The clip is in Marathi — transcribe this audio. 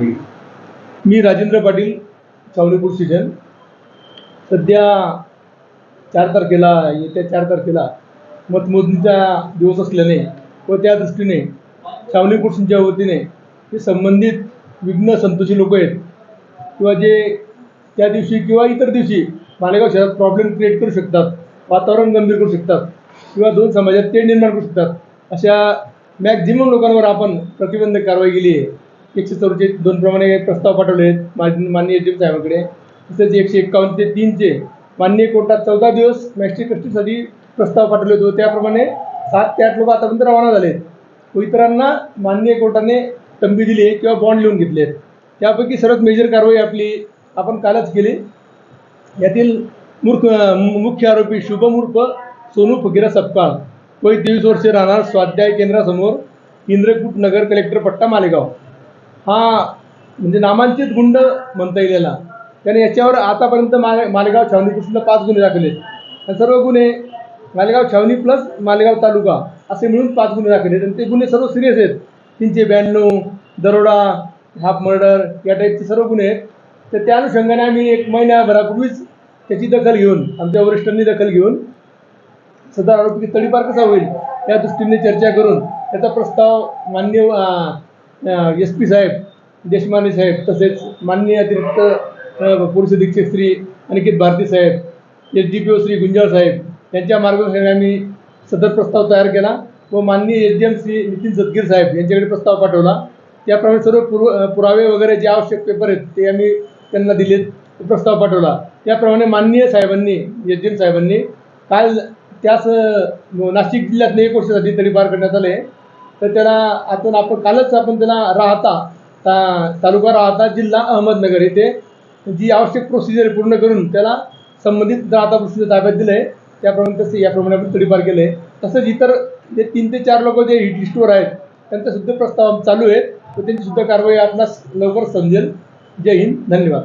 मी राजेंद्र पाटील चावणीपूर सिजन सध्या चार तारखेला येत्या चार तारखेला मतमोजणीचा दिवस असल्याने व त्या दृष्टीने छावणी सिंच्या वतीने जे संबंधित विघ्न संतोषी लोक आहेत. किंवा जे त्या दिवशी किंवा इतर दिवशी मालेगाव शहरात प्रॉब्लेम क्रिएट करू शकतात वातावरण गंभीर करू शकतात किंवा दोन समाजात तेढ निर्माण करू शकतात अशा मॅक्झिमम लोकांवर आपण प्रतिबंधक कारवाई केली आहे. एकशे चौवेचाळीस दोन प्रमाणे प्रस्ताव पाठवले आहेत मा- माननीय एच एम साहेबांकडे. तसेच एकशे एक्कावन्न ते तीनचे माननीय कोर्टात चौदा दिवस मॅस्टिक कस्टडीसाठी प्रस्ताव पाठवले होते त्याप्रमाणे सात ते आठ लोक आतापर्यंत रवाना झाले आहेत व इतरांना माननीय कोर्टाने तंबी दिली आहे किंवा बॉन्ड लिहून घेतले आहेत त्यापैकी सर्वात मेजर कारवाई आपली आपण कालच केली. यातील मूर्ख मु- मुख्य आरोपी शुभम उर्फ सोनू फकीरा सपकाळ. वय तेवीस वर्षे राहणार स्वाध्याय केंद्रासमोर इंद्रकूट नगर कलेक्टर पट्टा मालेगाव. हा म्हणजे नामांकित गुंड म्हणता येईल याला. त्याने याच्यावर आतापर्यंत मा मालेगाव छावणी कृष्णला पाच गुन्हे दाखले. आहेत सर्व गुन्हे मालेगाव छावणी प्लस मालेगाव तालुका असे मिळून पाच गुन्हे दाखले. आहेत आणि ते गुन्हे सर्व सिरियस आहेत. तीनशे ब्याण्णव दरोडा हाफ मर्डर या टाईपचे सर्व गुन्हे आहेत. तर त्या अनुषंगाने आम्ही एक महिन्याभरापूर्वीच त्याची दखल घेऊन आमच्या वरिष्ठांनी दखल घेऊन सदर आरोपी तडीपार कसा होईल या दृष्टीने चर्चा करून त्याचा प्रस्ताव मान्य एस पी साहेब देशमाने साहेब तसेच माननीय अतिरिक्त पोलीस अधीक्षक श्री अनिकेत भारती साहेब S D P O Shri Gunjal साहेब यांच्या मार्गदर्शनाने आम्ही सदर प्रस्ताव तयार केला व माननीय S D M Shri Nitin Sadgir साहेब यांच्याकडे प्रस्ताव पाठवला. त्याप्रमाणे सर्व पुर पुरावे वगैरे जे आवश्यक पेपर आहेत ते आम्ही त्यांना दिलेत प्रस्ताव पाठवला. त्याप्रमाणे माननीय साहेबांनी एस डी एम साहेबांनी काल त्याच नाशिक जिल्ह्यातले एक वर्षासाठी तरी पार करण्यात आले तर त्याला आपण आपण कालच आपण त्याला राहता ता तालुका राहता जिल्हा अहमदनगर येथे. जी आवश्यक प्रोसिजर पूर्ण करून त्याला संबंधित राहता प्रोसिजर ताब्यात दिलं आहे. त्याप्रमाणे तसं याप्रमाणे आपण तडीपार केलं आहे. तसंच इतर जे तीन ते चार लोक जे हिट लिस्टवर आहेत त्यांचा सुद्धा प्रस्ताव चालू आहेत व त्यांची सुद्धा कारवाई आपणास लवकर समजेल. जय हिंद. धन्यवाद.